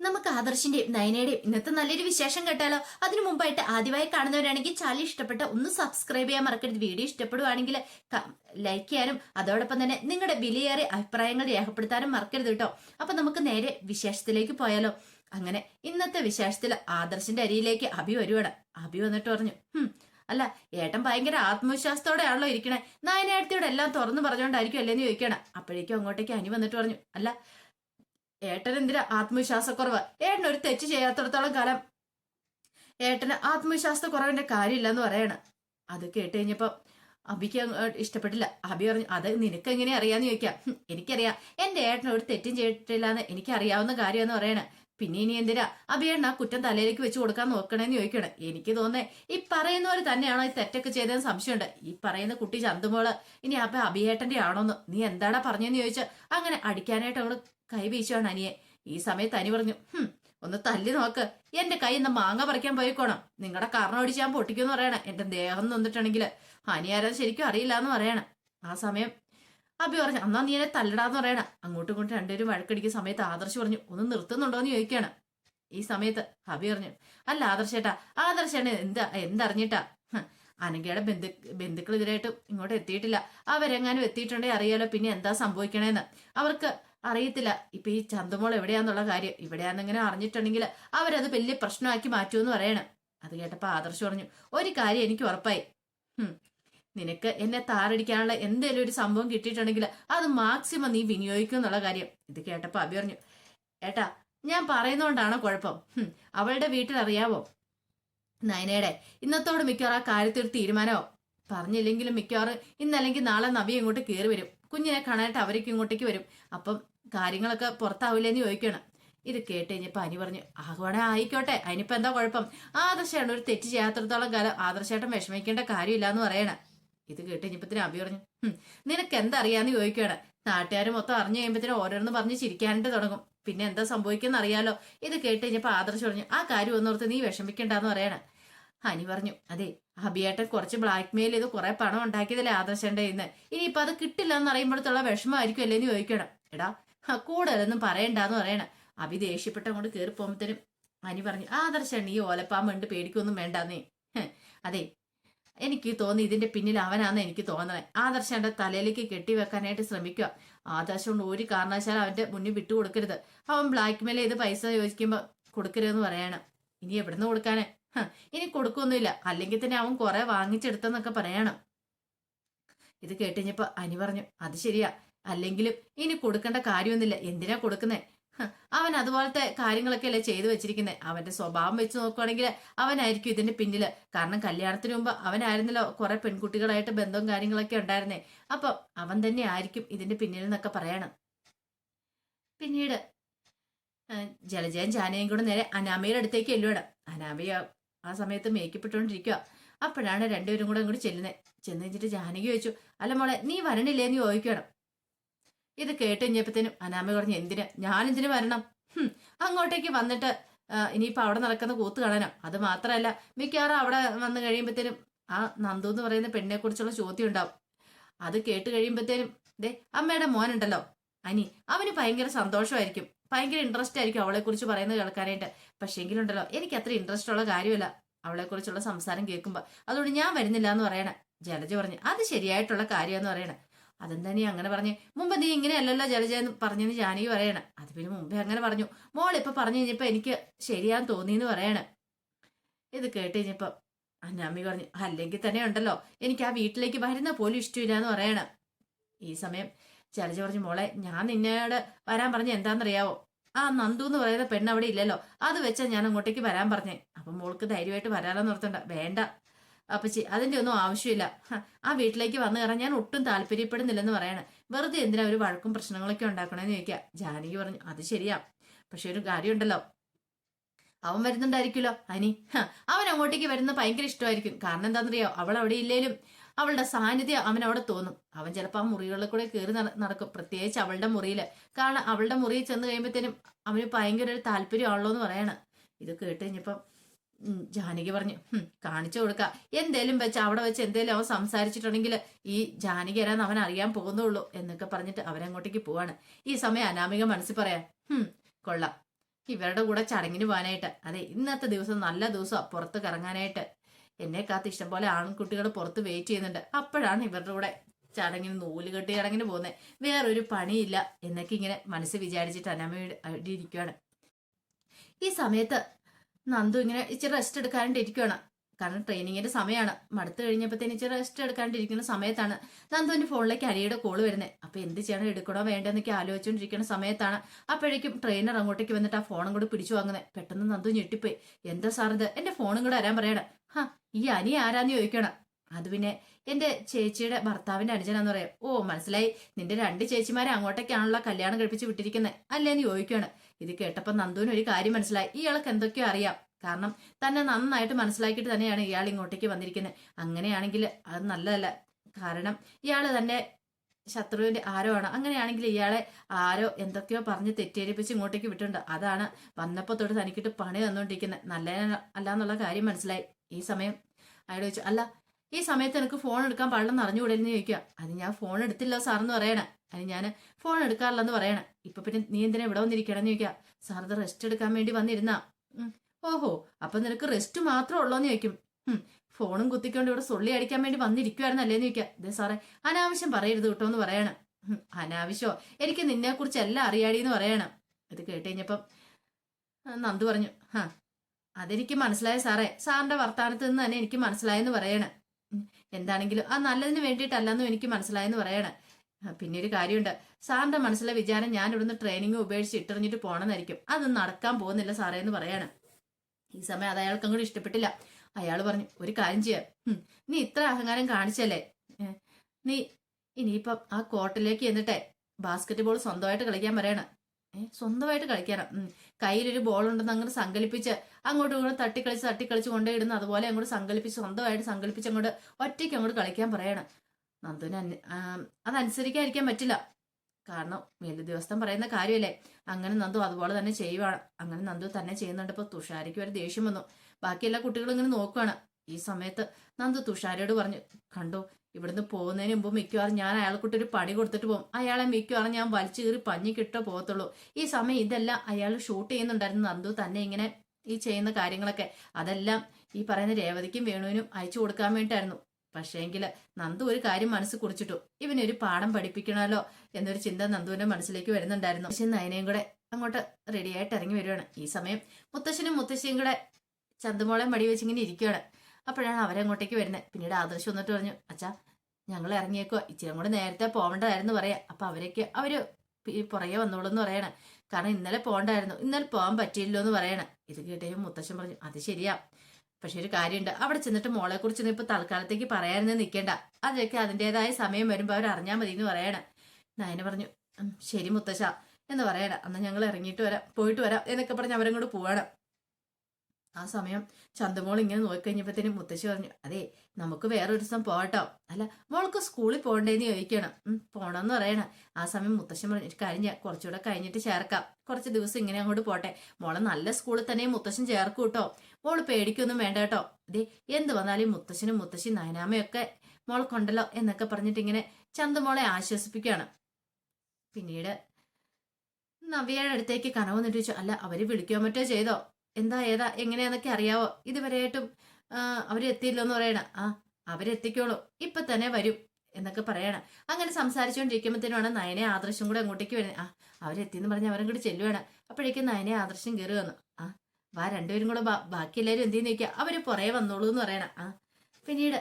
നമുക്ക് ആദർശിന്റെയും നയനയുടെയും ഇന്നത്തെ നല്ലൊരു വിശേഷം കേട്ടാലോ? അതിനു മുമ്പായിട്ട് ആദ്യമായി കാണുന്നവരാണെങ്കിൽ ചാനൽ ഇഷ്ടപ്പെട്ട ഒന്ന് സബ്സ്ക്രൈബ് ചെയ്യാൻ മറക്കരുത്. വീഡിയോ ഇഷ്ടപ്പെടുവാണെങ്കിൽ ലൈക്ക് ചെയ്യാനും അതോടൊപ്പം തന്നെ നിങ്ങളുടെ വിലയേറിയ അഭിപ്രായങ്ങൾ രേഖപ്പെടുത്താനും മറക്കരുത് കേട്ടോ. അപ്പൊ നമുക്ക് നേരെ വിശേഷത്തിലേക്ക് പോയാലോ? അങ്ങനെ ഇന്നത്തെ വിശേഷത്തിൽ ആദർശിന്റെ അരിയിലേക്ക് അഭി വരുവാണ്. അഭി വന്നിട്ട് പറഞ്ഞു അല്ല ഏട്ടൻ ഭയങ്കര ആത്മവിശ്വാസത്തോടെയാണല്ലോ ഇരിക്കണേ. നായനേടത്തിയോട് എല്ലാം തുറന്നു പറഞ്ഞുകൊണ്ടായിരിക്കും അല്ലേന്ന് ചോദിക്കണം അപ്പോഴേക്കും അങ്ങോട്ടേക്ക് അനി വന്നിട്ട് പറഞ്ഞു അല്ല ഏട്ടൻ എന്തിനാ ആത്മവിശ്വാസക്കുറവ്? ഏട്ടൻ ഒരു തെറ്റ് ചെയ്യാത്തടത്തോളം കാലം ഏട്ടന് ആത്മവിശ്വാസക്കുറവിന്റെ കാര്യമില്ലെന്ന് പറയാണ്. അത് കേട്ട് കഴിഞ്ഞപ്പോ അബിക്ക് ഇഷ്ടപ്പെട്ടില്ല. അബി പറഞ്ഞു അത് നിനക്ക് എങ്ങനെ അറിയാന്ന് ചോദിക്കാം. എനിക്കറിയാം. എന്റെ ഏട്ടൻ ഒരു തെറ്റും ചെയ്തിട്ടില്ലാന്ന് എനിക്ക് അറിയാവുന്ന കാര്യമെന്ന് പറയണ. പിന്നെ ഇനി എന്തിനാ അബിയേട്ടൻ ആ കുറ്റം തലയിലേക്ക് വെച്ച് കൊടുക്കാൻ നോക്കണേന്ന് ചോദിക്കണേ എനിക്ക് തോന്നേ ഈ പറയുന്ന പോലെ തന്നെയാണോ ഈ തെറ്റൊക്കെ ചെയ്തതെന്ന് സംശയമുണ്ട്. ഈ പറയുന്ന കുട്ടി ചന്തുമോൾ ഇനി അപ്പൊ അബിയേട്ടന്റെ ആണോന്ന്? നീ എന്താടാ പറഞ്ഞെന്ന് ചോദിച്ചാൽ അങ്ങനെ അടിക്കാനായിട്ട് അങ്ങോട്ട് കൈ വീശുവാണ് അനിയെ ഈ സമയത്ത് അനി പറഞ്ഞു ഹും ഒന്ന് തല്ലി നോക്ക്. എന്റെ കൈ ഇന്ന് മാങ്ങ പറിക്കാൻ പോയിക്കോണം. നിങ്ങളുടെ കാരണം ഓടിച്ച് ഞാൻ പൊട്ടിക്കുമെന്ന് പറയണം. എന്റെ ദേഹം നിന്നിട്ടുണ്ടെങ്കിൽ അനി ആരാ ശരിക്കും അറിയില്ല എന്ന് പറയണം. ആ സമയം അബി പറഞ്ഞു അന്നാ നീ എന്നെ തല്ലടാന്ന് പറയണ. അങ്ങോട്ടും ഇങ്ങോട്ടും രണ്ടുപേരും വഴക്കടിക്കുന്ന സമയത്ത് ആദർശ് പറഞ്ഞു ഒന്ന് നിർത്തുന്നുണ്ടോ എന്ന് ചോദിക്കാണ്. ഈ സമയത്ത് അബി പറഞ്ഞു അല്ല ആദർശേട്ടാ ആദർശേട്ടൻ എന്താ എന്തറിഞ്ഞിട്ടാ? അനങ്കയുടെ ബന്ധു ബന്ധുക്കൾ ഇതിലായിട്ട് ഇങ്ങോട്ട് എത്തിയിട്ടില്ല. അവരെങ്ങാനും എത്തിയിട്ടുണ്ടെങ്കിൽ അറിയാലോ പിന്നെ എന്താ സംഭവിക്കണേന്ന്. അവർക്ക് അറിയത്തില്ല. ഇപ്പൊ ഈ ചന്തുമോൾ എവിടെയാന്നുള്ള കാര്യം. ഇവിടെയാണെന്നിങ്ങനെ അറിഞ്ഞിട്ടുണ്ടെങ്കിൽ അവരത് വലിയ പ്രശ്നമാക്കി മാറ്റുമെന്ന് പറയണം. അത് കേട്ടപ്പോ ആദർശ് പറഞ്ഞു ഒരു കാര്യം എനിക്ക് ഉറപ്പായി. നിനക്ക് എന്നെ താറടിക്കാനുള്ള എന്തെങ്കിലും ഒരു സംഭവം കിട്ടിയിട്ടുണ്ടെങ്കിൽ അത് മാക്സിമം നീ വിനിയോഗിക്കും എന്നുള്ള കാര്യം. ഇത് കേട്ടപ്പോ അഭി പറഞ്ഞു ഏട്ടാ ഞാൻ പറയുന്നോണ്ടാണോ കുഴപ്പം? അവളുടെ വീട്ടിൽ അറിയാവോ നയനയുടെ ഇന്നത്തോട് മിക്കവാറും ആ കാര്യത്തിൽ ഒരു തീരുമാനമോ പറഞ്ഞില്ലെങ്കിലും മിക്കവാറും ഇന്നല്ലെങ്കിൽ നാളെ നവി ഇങ്ങോട്ട് കയറി വരും. കുഞ്ഞിനെ കാണാനായിട്ട് അവർക്ക് ഇങ്ങോട്ടേക്ക് വരും. അപ്പം കാര്യങ്ങളൊക്കെ പുറത്താവില്ലെന്ന് ചോദിക്കണം ഇത് കേട്ട് കഴിഞ്ഞപ്പോൾ അനി പറഞ്ഞു ആകുവാണെ ആയിക്കോട്ടെ അതിനിപ്പോ എന്താ കുഴപ്പം? ആദർശേട്ടൻ ഒരു തെറ്റ് ചെയ്യാത്തടത്തോളം കാലം ആദർശേട്ടൻ വിഷമിക്കേണ്ട കാര്യമില്ല എന്ന് പറയണ. ഇത് കേട്ട് കഴിഞ്ഞപ്പത്തിന് അഭി പറഞ്ഞു "ഹും, നിനക്ക് എന്തറിയാന്ന് ചോദിക്കുകയാണ്. നാട്ടുകാർ മൊത്തം അറിഞ്ഞു കഴിയുമ്പോഴത്തേനും ഓരോന്ന് പറഞ്ഞ് ചിരിക്കാനായിട്ട് തുടങ്ങും. പിന്നെ എന്താ സംഭവിക്കുന്ന അറിയാലോ. ഇത് കേട്ട് കഴിഞ്ഞപ്പോ ആദർശ് പറഞ്ഞു ആ കാര്യം ഒന്നോർത്ത് നീ വിഷമിക്കണ്ടെന്ന് പറയണ. ഹനി പറഞ്ഞു അതെ അഭിയേട്ടൻ കുറച്ച് ബ്ലാക്ക് മെയിൽ ചെയ്ത് കുറെ പണം ഉണ്ടാക്കിയതല്ലേ ആദർശന്റെ ഇന്ന് ഇനിയിപ്പൊ അത് കിട്ടില്ല എന്ന് അറിയുമ്പോഴത്തുള്ള വിഷമമായിരിക്കും അല്ലേന്ന് ചോദിക്കണം. എടാ കൂടുതലൊന്നും പറയണ്ടെന്ന് പറയണ. അഭി ദേഷ്യപ്പെട്ട കൊണ്ട് കയറി പോകുമ്പത്തേനും അനി പറഞ്ഞു ആദർശൻ ഈ ഓലപ്പാമ്പ് ഉണ്ട് പേടിക്കൊന്നും വേണ്ടാന്നേ. അതെ എനിക്ക് തോന്നി ഇതിന്റെ പിന്നിൽ അവനാന്ന് എനിക്ക് തോന്നണേ. ആദർശന്റെ തലയിലേക്ക് കെട്ടിവെക്കാനായിട്ട് ശ്രമിക്കുക. ആദർശം കൊണ്ട് ഒരു കാരണവശാലും അവന്റെ മുന്നിൽ വിട്ടുകൊടുക്കരുത്. അവൻ ബ്ലാക്ക് മെയിൽ ചെയ്ത് പൈസ ചോദിക്കുമ്പോ കൊടുക്കരുതെന്ന് പറയണം. ഇനി എവിടുന്ന് കൊടുക്കാന്? ഇനി കൊടുക്കൊന്നുമില്ല. അല്ലെങ്കിൽ തന്നെ അവൻ കുറെ വാങ്ങിച്ചെടുത്തെന്നൊക്കെ പറയണം. ഇത് കേട്ടുകഴിഞ്ഞപ്പോ അനി പറഞ്ഞു അത് ശരിയാ. അല്ലെങ്കിലും ഇനി കൊടുക്കേണ്ട കാര്യമൊന്നുമില്ല. എന്തിനാ കൊടുക്കുന്നേ? അവൻ അതുപോലത്തെ കാര്യങ്ങളൊക്കെ അല്ലേ ചെയ്തു വെച്ചിരിക്കുന്നത് അവന്റെ സ്വഭാവം വെച്ച് നോക്കുവാണെങ്കിൽ അവനായിരിക്കും ഇതിന്റെ പിന്നിൽ. കാരണം കല്യാണത്തിന് മുമ്പ് അവനായിരുന്നല്ലോ കുറെ പെൺകുട്ടികളായിട്ട് ബന്ധവും കാര്യങ്ങളൊക്കെ ഉണ്ടായിരുന്നേ. അപ്പൊ അവൻ തന്നെ ആയിരിക്കും ഇതിന്റെ പിന്നിൽ എന്നൊക്കെ പറയണം. പിന്നീട് ജലജയും ജാനയും കൂടെ നേരെ അനാമയുടെ അടുത്തേക്ക് എല്ലുവിടാം അനാമയ ആ സമയത്ത് മേക്കപ്പ് ഇട്ടുകൊണ്ടിരിക്കുക അപ്പോഴാണ് രണ്ടുപേരും കൂടെ അങ്ങോട്ട് ചെല്ലുന്നത് ചെന്ന് കഴിഞ്ഞിട്ട് ജാനകി ചോദിച്ചു അല്ല മോളെ നീ വരണില്ലേ എന്ന് ചോദിക്കണം ഇത് കേട്ട് കഴിഞ്ഞപ്പോഴത്തേനും അനാമ പറഞ്ഞു എന്തിന്? ഞാൻ എന്തിനു വരണം അങ്ങോട്ടേക്ക് വന്നിട്ട് ഇനിയിപ്പോൾ ഇനിയിപ്പോ അവിടെ നടക്കുന്ന കൂത്ത് കാണാനോ. അത് മാത്രമല്ല മിക്കവാറും അവിടെ വന്നു കഴിയുമ്പോഴത്തേനും ആ നന്ദു എന്ന് പറയുന്ന പെണ്ണിനെ കുറിച്ചുള്ള ചോദ്യം ഉണ്ടാവും. അത് കേട്ട് കഴിയുമ്പോഴത്തേനും ദേ അമ്മയുടെ മോനുണ്ടല്ലോ. അനി അവന് ഭയങ്കര സന്തോഷമായിരിക്കും. ഭയങ്കര ഇൻട്രസ്റ്റ് ആയിരിക്കും അവളെ കുറിച്ച് പറയുന്നത് കേൾക്കാനായിട്ട്. പക്ഷേങ്കിലുണ്ടല്ലോ എനിക്ക് അത്ര ഇൻട്രസ്റ്റ് ഉള്ള കാര്യമല്ല. അവളെ കുറിച്ചുള്ള സംസാരം കേൾക്കുമ്പോ. അതുകൊണ്ട് ഞാൻ വരുന്നില്ല എന്ന് പറയണ. ജലജ പറഞ്ഞു അത് ശരിയായിട്ടുള്ള കാര്യമെന്ന് പറയണ. അതെന്താ നീ അങ്ങനെ പറഞ്ഞു? മുമ്പ് നീ ഇങ്ങനെയല്ലല്ലോ ജലജ എന്ന് പറഞ്ഞെന്ന് ജാനകി പറയണ. അത് പിന്നെ മുമ്പേ അങ്ങനെ പറഞ്ഞു. മോൾ ഇപ്പൊ പറഞ്ഞു കഴിഞ്ഞപ്പോ എനിക്ക് ശരിയാന്ന് തോന്നിയെന്ന് പറയണ. ഇത് കേട്ട് കഴിഞ്ഞപ്പോ അന്നാമ്മി പറഞ്ഞു അല്ലെങ്കിൽ തന്നെ ഉണ്ടല്ലോ. എനിക്ക് ആ വീട്ടിലേക്ക് വരുന്ന പോലും ഇഷ്ടമില്ല എന്ന് പറയണ. ഈ സമയം ജലജ പറഞ്ഞു മോളെ ഞാൻ നിന്നോട് വരാൻ പറഞ്ഞ എന്താണെന്നറിയാവോ? ആ നന്ദു എന്ന് പറയുന്ന പെണ്ണ് അവിടെ ഇല്ലല്ലോ. അത് വെച്ചാൽ ഞാൻ അങ്ങോട്ടേക്ക് വരാൻ പറഞ്ഞേ. അപ്പൊ മോൾക്ക് ധൈര്യമായിട്ട് വരാലോന്ന് ഓർത്തണ്ട വേണ്ട അപ്പച്ചി അതിന്റെ ഒന്നും ആവശ്യമില്ല. ആ വീട്ടിലേക്ക് വന്നു കയറാൻ ഞാൻ ഒട്ടും താല്പര്യപ്പെടുന്നില്ലെന്ന് പറയണേ. വെറുതെ എന്തിനാ ഒരു വഴക്കും പ്രശ്നങ്ങളൊക്കെ ഉണ്ടാക്കണമെന്ന് ചോദിക്കുക ജാനകി പറഞ്ഞു അത് ശരിയാ. പക്ഷെ ഒരു കാര്യമുണ്ടല്ലോ. അവൻ വരുന്നുണ്ടായിരിക്കുമല്ലോ അനി. അവൻ അങ്ങോട്ടേക്ക് വരുന്ന ഭയങ്കര ഇഷ്ടമായിരിക്കും. കാരണം എന്താണെന്നറിയോ? അവൾ അവിടെ ഇല്ലേലും അവളുടെ സാന്നിധ്യം അവൻ അവിടെ തോന്നും. അവൻ ചിലപ്പോൾ ആ മുറികളിൽ കൂടെ കയറി നടക്കും. പ്രത്യേകിച്ച് അവളുടെ മുറിയിൽ കാരണം അവളുടെ മുറിയിൽ ചെന്ന് കഴിയുമ്പോഴത്തേനും അവന് ഭയങ്കര ഒരു താല്പര്യമാണല്ലോ എന്ന് പറയണ. ഇത് കേട്ട് കഴിഞ്ഞപ്പം ജാനകി പറഞ്ഞു കാണിച്ചു കൊടുക്കാം. എന്തേലും വെച്ച് അവിടെ വെച്ച് എന്തേലും അവൻ സംസാരിച്ചിട്ടുണ്ടെങ്കിൽ ഈ ജാനകി ആരാന്ന് അവൻ അറിയാൻ പോകുന്നുള്ളൂ എന്നൊക്കെ പറഞ്ഞിട്ട് അവരങ്ങോട്ടേക്ക് പോവാണ്. ഈ സമയം അനാമിക മനസ്സിൽ പറയാം കൊള്ളാം. ഇവരുടെ കൂടെ ചടങ്ങിന് പോകാനായിട്ട്. അതെ ഇന്നത്തെ ദിവസം നല്ല ദിവസം പുറത്ത് കറങ്ങാനായിട്ട്. എന്നെ കാത്ത് ഇഷ്ടം പോലെ ആൺകുട്ടികൾ പുറത്ത് വെയിറ്റ് ചെയ്യുന്നുണ്ട്. അപ്പോഴാണ് ഇവരുടെ കൂടെ ചടങ്ങിന് നൂൽ കെട്ടി ചടങ്ങിന് പോകുന്നത് വേറൊരു പണിയില്ല. എന്നൊക്കെ ഇങ്ങനെ മനസ്സ് വിചാരിച്ചിട്ട് അനാമയുടെ ഇരിക്കുകയാണ് ഈ സമയത്ത് നന്ദു ഇങ്ങനെ ഇച്ചിരി റെസ്റ്റ് എടുക്കാണ്ടിരിക്കുകയാണ് കാരണം ട്രെയിനിങ്ങിന്റെ സമയമാണ് മടുത്തു കഴിഞ്ഞപ്പോഴത്തേന് ഇച്ചിരി റെസ്റ്റ് എടുക്കാണ്ടിരിക്കുന്ന സമയത്താണ് നന്ദുവിന്റെ ഫോണിലേക്ക് അരിയുടെ കോൾ വരുന്നത് അപ്പൊ എന്ത് ചെയ്യണം? എടുക്കണോ? വേണ്ടെന്നൊക്കെ ആലോചിച്ചുകൊണ്ടിരിക്കുന്ന സമയത്താണ് അപ്പോഴേക്കും ട്രെയിനർ അങ്ങോട്ടേക്ക് വന്നിട്ട് ആ ഫോണും കൂടെ പിടിച്ചു വാങ്ങുന്നത് പെട്ടെന്ന് നന്ദു ഞെട്ടിപ്പോയി. എന്താ സാർ ഇത്? എന്റെ ഫോണും കൂടെ വരാൻ പറയണം. ഈ അനി ആരാന്ന് ചോദിക്കണം. അത് പിന്നെ എന്റെ ചേച്ചിയുടെ ഭർത്താവിന്റെ അനുജനാന്ന് പറയാം. ഓ മനസ്സിലായി. നിന്റെ രണ്ട് ചേച്ചിമാരെ അങ്ങോട്ടേക്കാണല്ലോ കല്യാണം കഴിപ്പിച്ച് വിട്ടിരിക്കുന്നത് അല്ലേന്ന് ചോദിക്കുകയാണ് ഇത് കേട്ടപ്പോൾ നന്ദുവിന് ഒരു കാര്യം മനസ്സിലായി. ഇയാൾക്ക് എന്തൊക്കെയോ അറിയാം. കാരണം തന്നെ നന്നായിട്ട് മനസ്സിലാക്കിയിട്ട് തന്നെയാണ് ഇയാൾ ഇങ്ങോട്ടേക്ക് വന്നിരിക്കുന്നത് അങ്ങനെയാണെങ്കിൽ അത് നല്ലതല്ല. കാരണം ഇയാൾ തന്നെ ശത്രുവിന്റെ ആരോ ആണ് അങ്ങനെയാണെങ്കിൽ ഇയാളെ ആരോ എന്തൊക്കെയോ പറഞ്ഞ് തെറ്റിദ്ധരിപ്പിച്ച് ഇങ്ങോട്ടേക്ക് വിട്ടിട്ടുണ്ട്. അതാണ് വന്നപ്പോൾ തൊട്ട് തനിക്കിട്ട് പണി തന്നുകൊണ്ടിരിക്കുന്നത് നല്ല അല്ല എന്നുള്ള കാര്യം മനസ്സിലായി. ഈ സമയം അയാൾ ചോദിച്ചു അല്ല ഈ സമയത്ത് എനിക്ക് ഫോൺ എടുക്കാൻ പാടില്ലെന്ന് അറിഞ്ഞുകൂടെന്ന് ചോദിക്കുക. അത് ഞാൻ ഫോൺ എടുത്തില്ല സാറെന്ന് പറയണ. അത് ഞാൻ ഫോൺ എടുക്കാറില്ലെന്ന് പറയണ. ഇപ്പൊ പിന്നെ നീ എന്തിനാ ഇവിടെ വന്നിരിക്കണം എന്ന് ചോദിക്കുക. സാർ ഇത് റെസ്റ്റ് എടുക്കാൻ വേണ്ടി വന്നിരുന്ന. ഓഹോ അപ്പൊ നിനക്ക് റെസ്റ്റ് മാത്രമേ ഉള്ളോന്ന് ചോദിക്കും. ഫോണും കുത്തിക്കൊണ്ട് ഇവിടെ സൊള്ളി അടിക്കാൻ വേണ്ടി വന്നിരിക്കുവായിരുന്നല്ലേന്ന് ചോദിക്കുക. ഇതേ സാറേ അനാവശ്യം പറയരുത് കേട്ടോ എന്ന് പറയണം. അനാവശ്യോ എനിക്ക് നിന്നെ കുറിച്ച് എല്ലാം അറിയാടിന്ന് പറയണം. ഇത് കേട്ട് കഴിഞ്ഞപ്പം നന്ദു പറഞ്ഞു ഹാ അതെനിക്ക് മനസ്സിലായ സാറേ. സാറിന്റെ വർത്താനത്ത് നിന്ന് തന്നെ എനിക്ക് മനസ്സിലായെന്ന് പറയണം. എന്താണെങ്കിലും ആ നല്ലതിന് വേണ്ടിയിട്ടല്ലെന്നും എനിക്ക് മനസ്സിലായെന്ന് പറയണം. പിന്നെ ഒരു കാര്യമുണ്ട്. സാറിന്റെ മനസ്സിലെ വിചാരം ഞാൻ ഇവിടുന്ന് ട്രെയിനിങ് ഉപേക്ഷിച്ച് ഇട്ടെറിഞ്ഞിട്ട് പോണെന്നായിരിക്കും. അത് നടക്കാൻ പോകുന്നില്ല സാറേ എന്ന് പറയാണ്. ഈ സമയം അത് അയാൾക്ക് അങ്ങോട്ട് ഇഷ്ടപ്പെട്ടില്ല. അയാൾ പറഞ്ഞു ഒരു കാര്യം ചെയ്യാം. നീ ഇത്ര അഹങ്കാരം കാണിച്ചല്ലേ? നീ ഇനിയിപ്പം ആ കോർട്ടിലേക്ക് എന്നിട്ടേ ബാസ്കറ്റ് ബോൾ സ്വന്തമായിട്ട് കളിക്കാൻ പറയണം. സ്വന്തമായിട്ട് കളിക്കാനാ. കയ്യിലൊരു ബോൾ ഉണ്ടെന്ന് അങ്ങനെ സങ്കല്പിച്ച് അങ്ങോട്ടും ഇങ്ങോട്ടും തട്ടിക്കളിച്ച് തട്ടിക്കളിച്ച് കൊണ്ടുപോയിടുന്നു അതുപോലെ അങ്ങോട്ട് സങ്കല്പിച്ച് സ്വന്തമായിട്ട് സങ്കല്പിച്ച് അങ്ങോട്ട് ഒറ്റയ്ക്ക് അങ്ങോട്ട് കളിക്കാൻ പറയണം. നന്ദുവിന് അതനുസരിക്കാതിരിക്കാൻ പറ്റില്ല. കാരണം ദിവസം പറയുന്ന കാര്യമല്ലേ? അങ്ങനെ നന്ദു അതുപോലെ തന്നെ ചെയ്യുവാണ്. അങ്ങനെ നന്ദു തന്നെ ചെയ്യുന്നുണ്ട്. ഇപ്പൊ തുഷാരിക്ക് ഒരു ദേഷ്യം വന്നു. ബാക്കി എല്ലാ കുട്ടികളും ഇങ്ങനെ നോക്കുവാണ്. ഈ സമയത്ത് നന്ദു തുഷാരയോട് പറഞ്ഞു കണ്ടോ ഇവിടുന്ന് പോകുന്നതിന് മുമ്പ് മിക്കവാറും ഞാൻ അയാൾക്കുട്ടി ഒരു പണി കൊടുത്തിട്ട് പോകും. അയാളെ മിക്കവാറും ഞാൻ വലിച്ചു കീറി പഞ്ഞി കിട്ടോ പോകത്തുള്ളൂ. ഈ സമയം ഇതെല്ലാം അയാൾ ഷൂട്ട് ചെയ്യുന്നുണ്ടായിരുന്നു നന്ദു തന്നെ ഇങ്ങനെ ഈ ചെയ്യുന്ന കാര്യങ്ങളൊക്കെ. അതെല്ലാം ഈ പറയുന്ന രേവതിക്കും വേണുവിനും അയച്ചു കൊടുക്കാൻ വേണ്ടിയിട്ടായിരുന്നു. പക്ഷേങ്കിൽ നന്ദു ഒരു കാര്യം മനസ്സിൽ കുറിച്ചിട്ടു. ഇവനൊരു പാഠം പഠിപ്പിക്കണമല്ലോ എന്നൊരു ചിന്ത നന്ദുവിന്റെ മനസ്സിലേക്ക് വരുന്നുണ്ടായിരുന്നു. പക്ഷെ നയനയും കൂടെ അങ്ങോട്ട് റെഡിയായിട്ട് ഇറങ്ങി വരുവാണ് ഈ സമയം മുത്തശ്ശനും മുത്തശ്ശിയും കൂടെ ചന്തുമോളെ മടി വെച്ചിങ്ങനെ ഇരിക്കുകയാണ്. അപ്പോഴാണ് അവരങ്ങോട്ടേക്ക് വരുന്നത് പിന്നീട് ആദർശം വന്നിട്ട് പറഞ്ഞു അച്ഛാ ഞങ്ങൾ ഇറങ്ങിയേക്കോ. ഇച്ചിരി കൂടെ നേരത്തെ പോകേണ്ടതായിരുന്നു പറയാം. അപ്പൊ അവരൊക്കെ അവർ പുറകെ വന്നോളൂ എന്ന് പറയണേ. കാരണം ഇന്നലെ പോകണ്ടായിരുന്നു ഇന്നലെ പോകാൻ പറ്റിയില്ലോ എന്ന് പറയണേ. ഇത് കേട്ടേ മുത്തശ്ശൻ പറഞ്ഞു അത് ശരിയാ. പക്ഷെ ഒരു കാര്യമുണ്ട് അവിടെ ചെന്നിട്ട് മോളെ കുറിച്ച് ഇപ്പൊ തൽക്കാലത്തേക്ക് പറയാനെന്ന് നിൽക്കേണ്ട അതൊക്കെ അതിന്റെതായ സമയം വരുമ്പോൾ അവർ അറിഞ്ഞാൽ മതി എന്ന് പറയണേ. നയന പറഞ്ഞു ശരി മുത്തശ്ശ എന്ന് പറയണേ. അന്ന് ഞങ്ങൾ ഇറങ്ങിയിട്ട് വരാം. പോയിട്ട് വരാം എന്നൊക്കെ പറഞ്ഞ് അവരും കൂടെ പോവാണ്. ആ സമയം ചന്തമോൾ ഇങ്ങനെ നോക്കിക്കഴിഞ്ഞപ്പോഴത്തേനും മുത്തശ്ശി പറഞ്ഞു അതെ നമുക്ക് വേറൊരു ദിവസം പോകട്ടോ. അല്ല മോൾക്ക് സ്കൂളിൽ പോകണ്ടേന്ന് ചോദിക്കണം. പോണമെന്ന് പറയണം. ആ സമയം മുത്തശ്ശൻ പറഞ്ഞു കഴിഞ്ഞ കുറച്ചുകൂടെ കഴിഞ്ഞിട്ട് ചേർക്കാം. കുറച്ച് ദിവസം ഇങ്ങനെ അങ്ങോട്ട് പോട്ടെ. മോളെ നല്ല സ്കൂളിൽ തന്നെ മുത്തശ്ശൻ ചേർക്കും കേട്ടോ. മോൾ പേടിക്കൊന്നും വേണ്ട കേട്ടോ. അതെ എന്ത് വന്നാലും മുത്തശ്ശനും മുത്തശ്ശി നയനാമയൊക്കെ മോൾക്കുണ്ടല്ലോ എന്നൊക്കെ പറഞ്ഞിട്ട് ഇങ്ങനെ ചന്തമോളെ ആശ്വസിപ്പിക്കുകയാണ്. പിന്നീട് നവ്യയുടെ അടുത്തേക്ക് കനവ് നിട്ടു ചോദിച്ചു അല്ല അവർ വിളിക്കാൻ മറ്റോ ചെയ്തോ? എന്താ ഏതാ എങ്ങനെയാന്നൊക്കെ അറിയാവോ. ഇതുവരെയായിട്ടും ആ, അവർ എത്തിയില്ലോ എന്ന് പറയണ. ആ അവരെത്തിക്കോളൂ. ഇപ്പൊ തന്നെ വരും എന്നൊക്കെ പറയണം. അങ്ങനെ സംസാരിച്ചുകൊണ്ടിരിക്കുമ്പോഴത്തേനാണ് നയനെ ആദർശം കൂടെ അങ്ങോട്ടേക്ക് വരുന്നത് ആ അവരെത്തിയെന്ന് പറഞ്ഞ് അവരും കൂടി ചെല്ലുവാണ്. അപ്പോഴേക്കും നയനെ ആദർശം കയറി വന്നു. ആ വാ രണ്ടുപേരും കൂടെ ബാക്കി എല്ലാവരും എന്തെന്ന് ചോദിക്കുക അവർ പുറകെ വന്നോളൂ എന്ന് പറയണം. ആ പിന്നീട്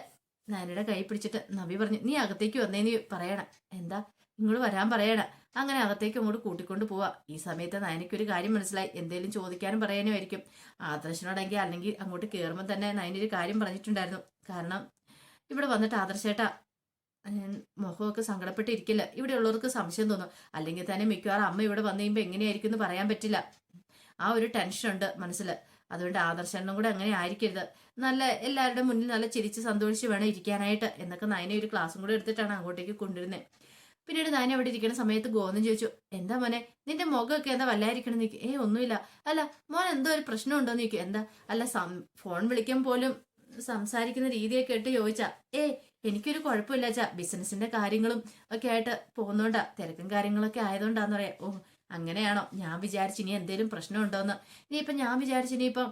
നയനയുടെ കൈ പിടിച്ചിട്ട് നബി പറഞ്ഞു നീ അകത്തേക്ക് നീ പറയണം. എന്താ? നിങ്ങൾ വരാൻ പറയണ. അങ്ങനെ അകത്തേക്ക് അങ്ങോട്ട് കൂട്ടിക്കൊണ്ട് പോവാ. ഈ സമയത്ത് നയനയ്ക്കൊരു കാര്യം മനസ്സിലായി. എന്തെങ്കിലും ചോദിക്കാനും പറയാനും ആയിരിക്കും ആദർശനോടെങ്കിൽ അല്ലെങ്കിൽ അങ്ങോട്ട് കയറുമ്പോൾ തന്നെ നയനൊരു കാര്യം പറഞ്ഞിട്ടുണ്ടായിരുന്നു. കാരണം ഇവിടെ വന്നിട്ട് ആദർശേട്ടാ മുഖമൊക്കെ സങ്കടപ്പെട്ടിരിക്കില്ല. ഇവിടെ ഉള്ളവർക്ക് സംശയം തോന്നും. അല്ലെങ്കിൽ തന്നെ മിക്കവാറും അമ്മ ഇവിടെ വന്നു കഴിയുമ്പോൾ എങ്ങനെയായിരിക്കും എന്ന് പറയാൻ പറ്റില്ല. ആ ഒരു ടെൻഷൻ ഉണ്ട് മനസ്സിൽ അതുകൊണ്ട് ആദർശനും കൂടെ അങ്ങനെ ആയിരിക്കരുത്. നല്ല എല്ലാവരുടെ മുന്നിൽ നല്ല ചിരിച്ച് സന്തോഷിച്ച് വേണം ഇരിക്കാനായിട്ട്. എന്നൊക്കെ നയനെ ഒരു ക്ലാസ്സും കൂടെ എടുത്തിട്ടാണ് അങ്ങോട്ടേക്ക് കൊണ്ടുവരുന്നത് പിന്നീട് ഞാൻ അവിടെ ഇരിക്കുന്ന സമയത്ത് ഗോവിന്ദൻ ചോദിച്ചു എന്താ മോനെ നിന്റെ മുഖമൊക്കെ എന്താ വല്ലായിരിക്കണം നിൽക്കും ഏ ഒന്നുമില്ല. അല്ല മോൻ എന്തോ ഒരു പ്രശ്നം ഉണ്ടോന്ന് ചോദിക്കും എന്താ? അല്ല ഫോൺ വിളിക്കാൻ പോലും സംസാരിക്കുന്ന രീതിയൊക്കെ ഇട്ട് ചോദിച്ചാ ഏ എനിക്കൊരു കുഴപ്പമില്ല ചാ ബിസിനസിന്റെ കാര്യങ്ങളും ഒക്കെ ആയിട്ട് പോകുന്നോണ്ടാ തിരക്കും കാര്യങ്ങളൊക്കെ ആയതുകൊണ്ടാന്ന് പറയാ. ഓ അങ്ങനെയാണോ? ഞാൻ വിചാരിച്ചു ഇനി എന്തേലും പ്രശ്നം ഉണ്ടോന്ന് ഇനിയിപ്പം ഞാൻ വിചാരിച്ചു ഇനിയിപ്പം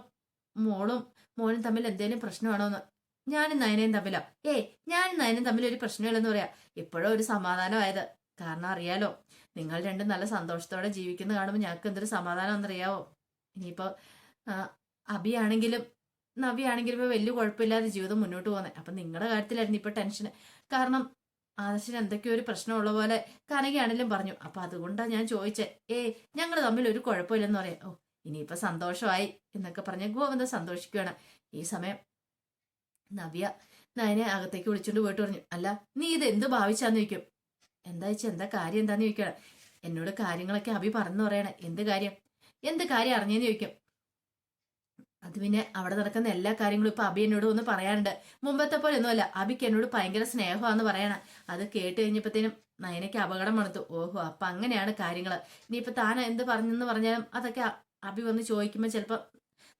മോളും മോനും തമ്മിൽ എന്തേലും പ്രശ്നമാണോന്ന്. ഞാനും നയനയും തമ്മിലോ. ഏയ് ഞാനും നയനും തമ്മിൽ ഒരു പ്രശ്നമില്ലെന്ന് പറയാ. ഇപ്പോഴും ഒരു സമാധാനമായത്. കാരണം അറിയാലോ നിങ്ങൾ രണ്ടും നല്ല സന്തോഷത്തോടെ ജീവിക്കുന്ന കാണുമ്പോൾ ഞങ്ങൾക്ക് എന്തൊരു സമാധാനം എന്നറിയാവോ ഇനിയിപ്പോ അബിയാണെങ്കിലും നവിയാണെങ്കിലും ഇപ്പൊ വലിയ കുഴപ്പമില്ലാതെ ജീവിതം മുന്നോട്ട് പോകുന്നത് അപ്പൊ നിങ്ങളുടെ കാര്യത്തിലായിരുന്നു ഇപ്പൊ ടെൻഷൻ കാരണം ആദർശന് എന്തൊക്കെയോ ഒരു പ്രശ്നമുള്ള പോലെ കനകയാണെങ്കിലും പറഞ്ഞു. അപ്പൊ അതുകൊണ്ടാണ് ഞാൻ ചോദിച്ചേ. ഏയ് ഞങ്ങൾ തമ്മിൽ ഒരു കുഴപ്പമില്ലെന്ന് പറയാം. ഓ ഇനിയിപ്പോ സന്തോഷമായി എന്നൊക്കെ പറഞ്ഞ ഗോവിന്ദ സന്തോഷിക്കുകയാണ് ഈ സമയം നവ്യ നയനെ അകത്തേക്ക് വിളിച്ചുകൊണ്ട് പോയിട്ട് പറഞ്ഞു അല്ല നീ ഇത് എന്ത് ഭാവിച്ചാന്ന് ചോദിക്കും? എന്താ വെച്ചാ എന്താ കാര്യം എന്താന്ന് ചോദിക്കണം. എന്നോട് കാര്യങ്ങളൊക്കെ അഭി പറഞ്ഞു പറയണേ. എന്ത് കാര്യം? എന്ത് കാര്യം അറിഞ്ഞേന്ന് ചോദിക്കും. അത് പിന്നെ അവിടെ നടക്കുന്ന എല്ലാ കാര്യങ്ങളും ഇപ്പൊ അബി എന്നോട് ഒന്ന് പറയാനുണ്ട് മുമ്പത്തെ പോലെ ഒന്നുമല്ല അബിക്ക് എന്നോട് ഭയങ്കര സ്നേഹമാന്ന് പറയണ. അത് കേട്ട് കഴിഞ്ഞപ്പോഴത്തേനും നയനയ്ക്ക് അപകടം മണത്തു ഓഹോ അപ്പൊ അങ്ങനെയാണ് കാര്യങ്ങൾ ഇനിയിപ്പൊ താൻ എന്ത് പറഞ്ഞെന്ന് പറഞ്ഞാലും അതൊക്കെ അബി വന്ന് ചോദിക്കുമ്പോൾ ചിലപ്പോൾ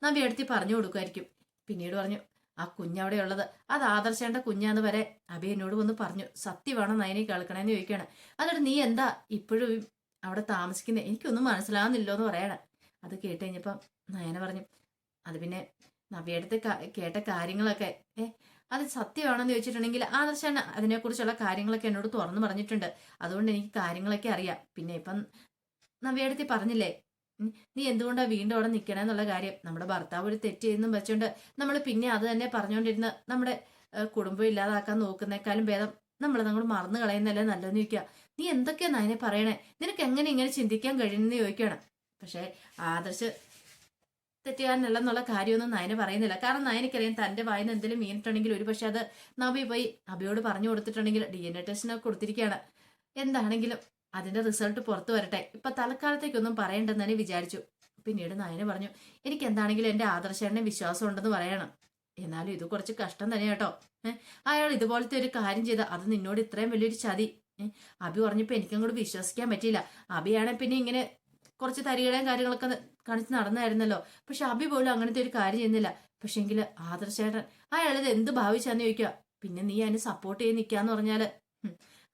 നവ്യ എടുത്തി പറഞ്ഞു കൊടുക്കുമായിരിക്കും. പിന്നീട് പറഞ്ഞു ആ കുഞ്ഞവിടെയുള്ളത്. അത് ആദർശേണ്ട കുഞ്ഞാന്ന് വരെ അബി എന്നോട് വന്ന് പറഞ്ഞു. സത്യമാണോ നയനെ കേൾക്കണേന്ന് ചോദിക്കുകയാണ് എന്നിട്ട് നീ എന്താ ഇപ്പോഴും അവിടെ താമസിക്കുന്നത് എനിക്കൊന്നും മനസ്സിലാവുന്നില്ലോ എന്ന് പറയണേ. അത് കേട്ട് കഴിഞ്ഞപ്പം നയന പറഞ്ഞു അത് പിന്നെ നവ്യടുത്ത് കേട്ട കാര്യങ്ങളൊക്കെ ഏ അത് സത്യമാണെന്ന് ചോദിച്ചിട്ടുണ്ടെങ്കിൽ ആദർശാണ് അതിനെക്കുറിച്ചുള്ള കാര്യങ്ങളൊക്കെ എന്നോട് തുറന്നു പറഞ്ഞിട്ടുണ്ട്. അതുകൊണ്ട് എനിക്ക് കാര്യങ്ങളൊക്കെ അറിയാം. പിന്നെ ഇപ്പം നവ്യടുത്ത് പറഞ്ഞില്ലേ നീ എന്തുകൊണ്ടാ വീണ്ടും അവിടെ നിൽക്കണമെന്നുള്ള കാര്യം? നമ്മുടെ ഭർത്താവ് ഒരു തെറ്റ് ചെയ്യുന്നു വെച്ചോണ്ട് നമ്മൾ പിന്നെ അത് തന്നെ പറഞ്ഞുകൊണ്ടിരുന്ന് നമ്മുടെ കുടുംബം ഇല്ലാതാക്കാൻ നോക്കുന്നേക്കാളും ഭേദം നമ്മൾ നമ്മൾ മറന്നു കളയുന്നല്ലേ നല്ലതെന്ന് ചോദിക്കുക നീ എന്തൊക്കെയാണ് അതിനെ പറയണേ? നിനക്ക് എങ്ങനെ ഇങ്ങനെ ചിന്തിക്കാൻ കഴിയുമെന്ന് ചോദിക്കുകയാണ് പക്ഷേ ആദർശ് തെറ്റുകാരനല്ലെന്നുള്ള കാര്യമൊന്നും നയന പറയുന്നില്ല. കാരണം നയനക്കറിയാം തന്റെ വായന എന്തെങ്കിലും വീണിട്ടുണ്ടെങ്കിൽ ഒരു പക്ഷെ അത് നബി പോയി അബിയോട് പറഞ്ഞു കൊടുത്തിട്ടുണ്ടെങ്കിൽ ഡി എൻ എ ടെസ്റ്റിനൊക്കെ കൊടുത്തിരിക്കുകയാണ്. എന്താണെങ്കിലും അതിന്റെ റിസൾട്ട് പുറത്തു വരട്ടെ. ഇപ്പൊ തൽക്കാലത്തേക്കൊന്നും പറയണ്ടെന്ന് തന്നെ വിചാരിച്ചു. പിന്നീട് നയന പറഞ്ഞു എനിക്ക് എന്താണെങ്കിലും എന്റെ ആദർശനെ വിശ്വാസം ഉണ്ടെന്ന് പറയണം. എന്നാലും ഇത് കുറച്ച് കഷ്ടം തന്നെ കേട്ടോ. അയാൾ ഇതുപോലത്തെ ഒരു കാര്യം ചെയ്ത അത് നിന്നോട് ഇത്രയും വലിയൊരു ചതി. അബി പറഞ്ഞപ്പോ എനിക്കങ്ങോട്ട് വിശ്വസിക്കാൻ പറ്റിയില്ല. അബിയാണെ പിന്നെ ഇങ്ങനെ കുറച്ച് തരികടയും കാര്യങ്ങളൊക്കെ കാണിച്ച് നടന്നായിരുന്നല്ലോ. പക്ഷെ അബി പോലും അങ്ങനത്തെ ഒരു കാര്യം ചെയ്യുന്നില്ല. പക്ഷെ പക്ഷെങ്കിൽ ആദർശേട്ടൻ അയാളിത് എന്ത് ഭാവിച്ചാന്ന് ചോദിക്കുക പിന്നെ നീ അതിന് സപ്പോർട്ട് ചെയ്ത് നിൽക്കാന്ന് പറഞ്ഞാൽ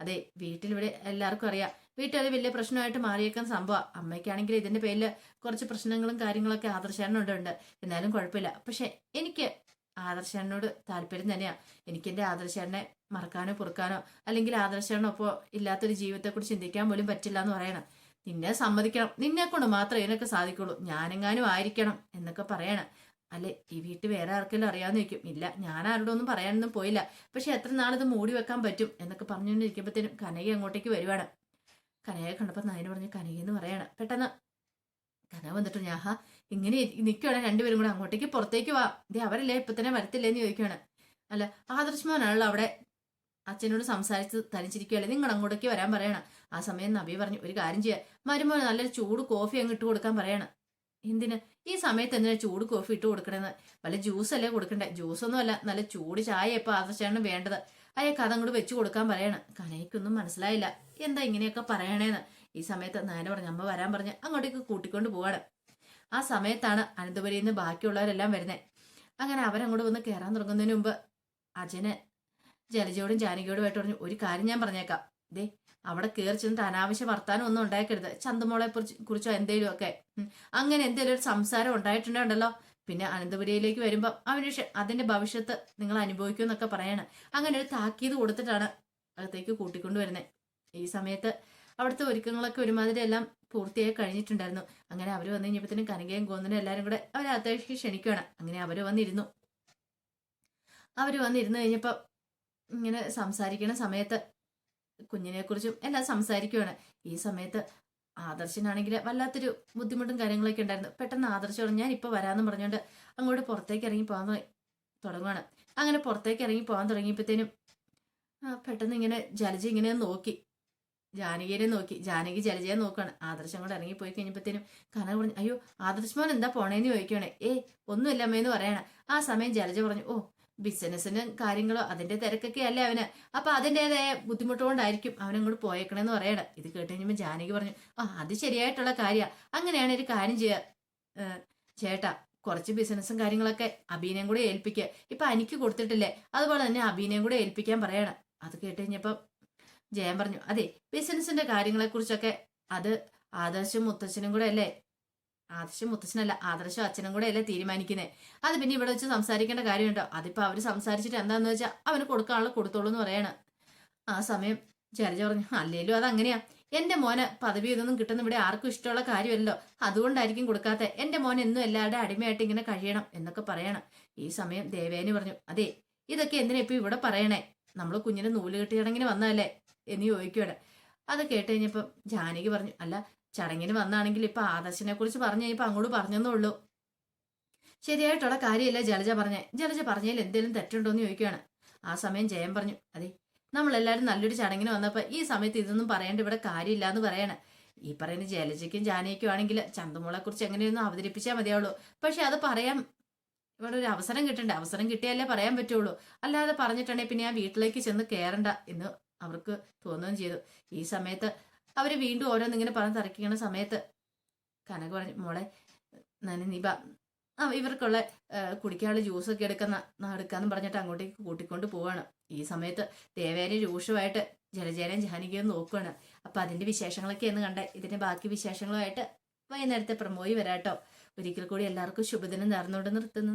അതെ വീട്ടിലിവിടെ എല്ലാവർക്കും അറിയാം. വീട്ടിൽ വലിയ പ്രശ്നമായിട്ട് മാറിയേക്കാൻ സംഭവം. അമ്മയ്ക്കാണെങ്കിൽ ഇതിന്റെ പേരിൽ കുറച്ച് പ്രശ്നങ്ങളും കാര്യങ്ങളൊക്കെ ആദർശേട്ടനുണ്ട് ഉണ്ട്. എന്നാലും കുഴപ്പമില്ല. പക്ഷെ എനിക്ക് ആദർശേട്ടനോട് താല്പര്യം തന്നെയാ. എനിക്ക് എന്റെ ആദർശേട്ടനെ മറക്കാനോ പൊറുക്കാനോ അല്ലെങ്കിൽ ആദർശേട്ടനൊപ്പം ഇല്ലാത്തൊരു ജീവിതത്തെക്കുറിച്ച് ചിന്തിക്കാൻ പോലും പറ്റില്ല എന്ന് പറയണം. നിന്നെ സമ്മതിക്കണം. നിന്നെ കൊണ്ട് മാത്രമേ ഇതിനൊക്കെ സാധിക്കുള്ളൂ. ഞാനെങ്ങാനും ആയിരിക്കണം എന്നൊക്കെ പറയണം. അല്ലെ ഈ വീട്ടിൽ വേറെ ആർക്കെങ്കിലും അറിയാമെന്ന് വെക്കും ഇല്ല ഞാൻ ആരോടും ഒന്നും പറയാനൊന്നും പോയില്ല. പക്ഷെ എത്ര നാളിത് മൂടി വെക്കാൻ പറ്റും എന്നൊക്കെ പറഞ്ഞുകൊണ്ടിരിക്കുമ്പോഴത്തേനും കനകി അങ്ങോട്ടേക്ക് വരുവാണ്. കനകയെ കണ്ടപ്പോൾ നയന പറഞ്ഞ് കനക എന്ന് പറയാണ്. പെട്ടെന്ന് കനക വന്നിട്ട് ഞാഹാ ഇങ്ങനെ നിൽക്കുകയാണ് രണ്ടുപേരും കൂടെ അങ്ങോട്ടേക്ക് പുറത്തേക്ക് വാ. ദേ അവരല്ലേ ഇപ്പം തന്നെ വരത്തില്ലേന്ന് ചോദിക്കുകയാണ് അല്ല ആദർശമാനാണല്ലോ അവിടെ അച്ഛനോട് സംസാരിച്ച് തനിച്ചിരിക്കുകയല്ലേ നിങ്ങൾ അങ്ങോട്ടേക്ക് വരാൻ പറയണം. ആ സമയം നബി പറഞ്ഞു ഒരു കാര്യം ചെയ്യാം. മരുമോ നല്ലൊരു ചൂട് കോഫി അങ്ങ് ഇട്ട് കൊടുക്കാൻ പറയണം. എന്തിന്? ഈ സമയത്ത് എന്തിനാ ചൂട് കോഫി ഇട്ട് കൊടുക്കണേന്ന്? വല്ല ജ്യൂസ് അല്ലേ കൊടുക്കണ്ടേ? ജ്യൂസൊന്നും അല്ല നല്ല ചൂട് ചായ ഇപ്പൊ ആദർശാണ് വേണ്ടത്. അയാൾക്ക് അതങ്ങോട്ട് വെച്ചു കൊടുക്കാൻ പറയണം. കനയ്ക്കൊന്നും മനസ്സിലായില്ല. എന്താ ഇങ്ങനെയൊക്കെ പറയണേന്ന്. ഈ സമയത്ത് നായന പറഞ്ഞ അമ്മ വരാൻ പറഞ്ഞ് അങ്ങോട്ടേക്ക് കൂട്ടിക്കൊണ്ട് പോവാണ്. ആ സമയത്താണ് അനന്തപുരിയിൽ നിന്ന് ബാക്കിയുള്ളവരെല്ലാം വരുന്നത് അങ്ങനെ അവരങ്ങോട്ട് വന്ന് കയറാൻ തുടങ്ങുന്നതിന് മുമ്പ് അജന് ജലജയോടും ജാനകിയോടുമായിട്ട് പറഞ്ഞു ഒരു കാര്യം ഞാൻ പറഞ്ഞേക്കാം. ദേ അവിടെ കയറി ചെന്നിട്ട് അനാവശ്യ വർത്താനം ഒന്നും ഉണ്ടാക്കരുത്. ചന്തമോളെ കുറിച്ച് ഒക്കെ അങ്ങനെ എന്തെങ്കിലും ഒരു സംസാരം ഉണ്ടായിട്ടുണ്ടല്ലോ പിന്നെ അനന്തപുരിയിലേക്ക് വരുമ്പോൾ അവന് അതിന്റെ ഭവിഷ്യത്ത് നിങ്ങൾ അനുഭവിക്കും എന്നൊക്കെ പറയണം. അങ്ങനെ ഒരു താക്കീത് കൊടുത്തിട്ടാണ് അകത്തേക്ക് കൂട്ടിക്കൊണ്ടുവരുന്നത് ഈ സമയത്ത് അവിടുത്തെ ഒരുക്കങ്ങളൊക്കെ ഒരുമാതിരി എല്ലാം പൂർത്തിയായി കഴിഞ്ഞിട്ടുണ്ടായിരുന്നു. അങ്ങനെ അവർ വന്നു കഴിഞ്ഞപ്പോഴത്തേനും കനകയും കോന്നനും എല്ലാവരും കൂടെ അവരകത്തേക്ക് ക്ഷണിക്കുകയാണ് അങ്ങനെ അവർ വന്നിരുന്നു. അവർ വന്നിരുന്നു കഴിഞ്ഞപ്പോൾ ഇങ്ങനെ സംസാരിക്കുന്ന സമയത്ത് കുഞ്ഞിനെക്കുറിച്ചും എല്ലാം സംസാരിക്കുകയാണ് ഈ സമയത്ത് ആദർശനാണെങ്കിൽ വല്ലാത്തൊരു ബുദ്ധിമുട്ടും കാര്യങ്ങളൊക്കെ ഉണ്ടായിരുന്നു. പെട്ടെന്ന് ആദർശം പറഞ്ഞു ഞാൻ ഇപ്പൊ വരാന്ന് പറഞ്ഞുകൊണ്ട് അങ്ങോട്ട് പുറത്തേക്ക് ഇറങ്ങി പോകാൻ തുടങ്ങുകയാണ് അങ്ങനെ പുറത്തേക്ക് ഇറങ്ങി പോകാൻ തുടങ്ങിയപ്പോഴത്തേനും പെട്ടെന്ന് ഇങ്ങനെ ജലജ ഇങ്ങനെ നോക്കി. ജാനകിയെ നോക്കി. ജാനകി ജലജയെ നോക്കുകയാണ് ആദർശം കൂടെ ഇറങ്ങി പോയി കഴിഞ്ഞപ്പോഴത്തേനും കനക പറഞ്ഞു അയ്യോ ആദർശ് മോൻ എന്താ പോണേന്ന് ചോദിക്കുകയാണ് ഏ ഒന്നുമില്ല അമ്മയെന്ന് ആ സമയം ജലജ പറഞ്ഞു ഓ ബിസിനസ്സിന് കാര്യങ്ങളോ അതിന്റെ തിരക്കൊക്കെ അല്ലേ അവന്. അപ്പൊ അതിന്റെതായ ബുദ്ധിമുട്ടുകൊണ്ടായിരിക്കും അവനങ്ങോട്ട് പോയേക്കണെന്ന് പറയണം. ഇത് കേട്ട് കഴിഞ്ഞപ്പോൾ ജാനകി പറഞ്ഞു ആ അത് ശരിയായിട്ടുള്ള കാര്യ. അങ്ങനെയാണ് ഒരു കാര്യം ചെയ്യുക ചേട്ട കുറച്ച് ബിസിനസ്സും കാര്യങ്ങളൊക്കെ അബീനയും കൂടെ ഏൽപ്പിക്കുക ഇപ്പൊ എനിക്ക് കൊടുത്തിട്ടില്ലേ? അതുപോലെ തന്നെ അബീനയും കൂടെ ഏൽപ്പിക്കാൻ പറയണം. അത് കേട്ട് കഴിഞ്ഞപ്പം ജയൻ പറഞ്ഞു അതെ ബിസിനസിന്റെ കാര്യങ്ങളെ കുറിച്ചൊക്കെ അത് ആദർശും മുത്തച്ഛനും കൂടെ അല്ലേ? ആദർശം മുത്തച്ഛനല്ല. ആദർശം അച്ഛനും കൂടെ അല്ലേ തീരുമാനിക്കുന്നത് അത് പിന്നെ ഇവിടെ വെച്ച് സംസാരിക്കേണ്ട കാര്യമുണ്ടോ? അതിപ്പോ അവർ സംസാരിച്ചിട്ട് എന്താന്ന് വെച്ചാൽ അവന് കൊടുക്കാനുള്ള കൊടുത്തോളൂ എന്ന് പറയാണ്. ആ സമയം ജലജ പറഞ്ഞു അല്ലേലും അതങ്ങനെയാ എന്റെ മോന് പദവി ഇതൊന്നും കിട്ടുന്ന ഇവിടെ ആർക്കും ഇഷ്ടമുള്ള കാര്യമല്ലോ അതുകൊണ്ടായിരിക്കും കൊടുക്കാത്ത. എന്റെ മോൻ എന്നും എല്ലാവരുടെ അടിമയായിട്ട് ഇങ്ങനെ കഴിയണം എന്നൊക്കെ പറയണം. ഈ സമയം ദേവേനി പറഞ്ഞു അതെ ഇതൊക്കെ എന്തിനാ ഇപ്പൊ ഇവിടെ പറയണേ? നമ്മൾ കുഞ്ഞിനെ നൂൽ കെട്ടി വന്നതല്ലേ? എന്ന് ചോദിക്കുവാണ്. അത് കേട്ട് കഴിഞ്ഞപ്പം ജാനകി പറഞ്ഞു അല്ല ചടങ്ങിന് വന്നാണെങ്കിൽ ഇപ്പൊ ആദർശിനെ കുറിച്ച് പറഞ്ഞു ഇപ്പൊ അങ്ങോട്ട് പറഞ്ഞെന്നുള്ളൂ ശരിയായിട്ടുള്ള കാര്യമല്ല ജലജ പറഞ്ഞേ. ജലജ പറഞ്ഞതിൽ എന്തെങ്കിലും തെറ്റുണ്ടോ എന്ന് ചോദിക്കുകയാണ് ആ സമയം ജയൻ പറഞ്ഞു. അതെ നമ്മളെല്ലാവരും നല്ലൊരു ചടങ്ങിന് വന്നപ്പോൾ ഈ സമയത്ത് ഇതൊന്നും പറയേണ്ട ഇവിടെ കാര്യമില്ല എന്ന് പറയണേ. ഈ പറയുന്ന ജലജയ്ക്കും ജാനയ്ക്കും ആണെങ്കിൽ ചന്തമുളെക്കുറിച്ച് കുറിച്ച് എങ്ങനെയൊന്നും അവതരിപ്പിച്ചാൽ മതിയാവുള്ളൂ. പക്ഷെ അത് പറയാൻ ഇവിടെ ഒരു അവസരം കിട്ടണ്ട? അവസരം കിട്ടിയാലേ പറയാൻ പറ്റുള്ളൂ. അല്ലാതെ പറഞ്ഞിട്ടുണ്ടെങ്കിൽ പിന്നെ ആ വീട്ടിലേക്ക് ചെന്ന് കയറണ്ട എന്ന് അവർക്ക് തോന്നുകയും ചെയ്തു. ഈ സമയത്ത് അവർ വീണ്ടും ഓരോന്നിങ്ങനെ പറഞ്ഞ് തിരക്കിക്കണ സമയത്ത് കനക പറഞ്ഞു മോളെ നനനിബ ഇവർക്കുള്ള കുടിക്കാനുള്ള ജ്യൂസൊക്കെ എടുക്കുന്ന എടുക്കാന്ന് പറഞ്ഞിട്ട് അങ്ങോട്ടേക്ക് കൂട്ടിക്കൊണ്ട് പോവാണ്. ഈ സമയത്ത് ദേവേനെ രൂക്ഷമായിട്ട് ജലജേനയും ജാനിക്കുകയും നോക്കുകയാണ് അപ്പൊ അതിന്റെ വിശേഷങ്ങളൊക്കെ എന്ന് കണ്ട. ഇതിന്റെ ബാക്കി വിശേഷങ്ങളുമായിട്ട് വൈകുന്നേരത്തെ പ്രമോയി വരാട്ടോ. ഒരിക്കൽ കൂടി എല്ലാവർക്കും ശുഭദിനം നേർന്നുകൊണ്ട് നിർത്തുന്നു.